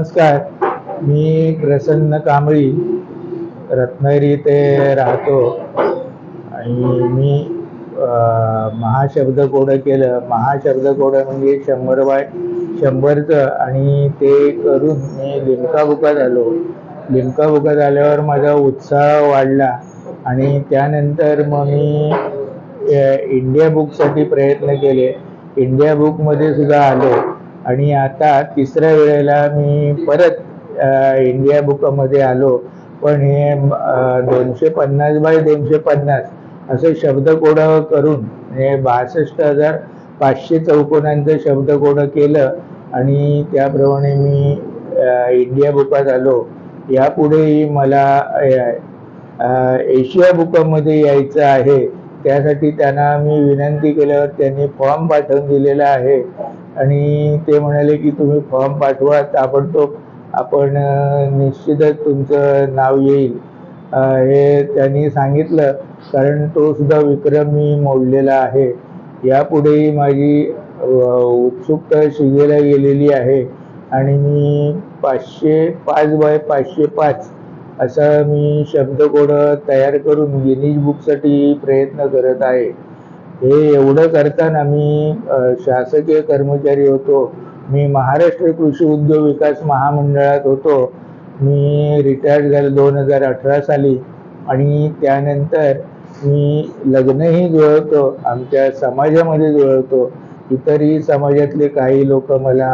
नमस्कार. मी प्रसन्न कांबळी रत्नागिरी ते राहतो. आणि मी महाशब्द कोडं केलं. महाशब्द कोडं म्हणजे शंभर बाय शंभरचं आणि ते करून मी लिमका झालो. आलो लिमका माझा उत्साह वाढला. आणि त्यानंतर मग मी इंडिया बुकसाठी प्रयत्न केले. इंडिया बुकमध्ये सुद्धा आलो. आणि आता तिसऱ्या वेळेला मी परत इंडिया बुकमध्ये आलो. पण हे दोनशे पन्नास बाय दोनशे पन्नास असं शब्दकोडं करून हे बासष्ट हजार पाचशे चौकोनांचं शब्दकोडं केलं आणि त्याप्रमाणे मी इंडिया बुकात आलो. यापुढेही मला एशिया बुकामध्ये यायचं आहे. त्यासाठी त्यांना मी विनंती केल्यावर त्यांनी फॉर्म पाठवून दिलेला आहे. आणि ते म्हणाले की तुम्ही फॉर्म पाठवा ताबडतोब आपण निश्चितच तुमचं नाव येईल. हे त्यांनी सांगितलं कारण तो सुद्धा विक्रम मी मोडलेला आहे. यापुढेही माझी उत्सुकता शिजेला गेलेली आहे आणि मी पाचशे पाच बाय पाचशे पाच असा मी शब्दकोड तयार करून गिनीज बुकसाठी प्रयत्न करत आहे. हे एवढं करताना मी शासकीय कर्मचारी होतो. मी महाराष्ट्र कृषी उद्योग विकास महामंडळात होतो. मी रिटायर्ड झालो दोन हजार अठरा साली. आणि त्यानंतर मी लग्नही जुळवतो. आमच्या समाजामध्ये जुळवतो. इतरही समाजातले काही लोक मला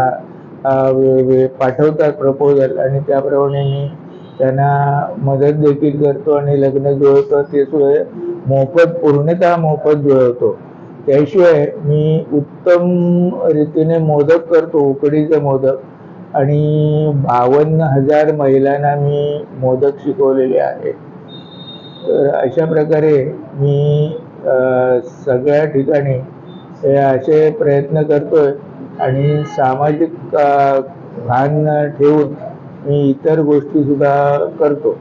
वे- पाठवतात प्रपोजल आणि त्याप्रमाणे मी त्यांना मदत देखील करतो आणि लग्न जुळवतो. ते सुद्धा मोफत पूर्णतः मोफत जुळवतो. त्याशिवाय मी उत्तम रीतीने मोदक करतो उकडीचे मोदक. आणि बावन्न हजार महिलांना मी मोदक शिकवलेले आहे तर अशा प्रकारे मी सगळ्या ठिकाणी हे असे प्रयत्न करतोय. आणि सामाजिक भान ठेवून मी इतर गोष्टी सुद्धा करतो.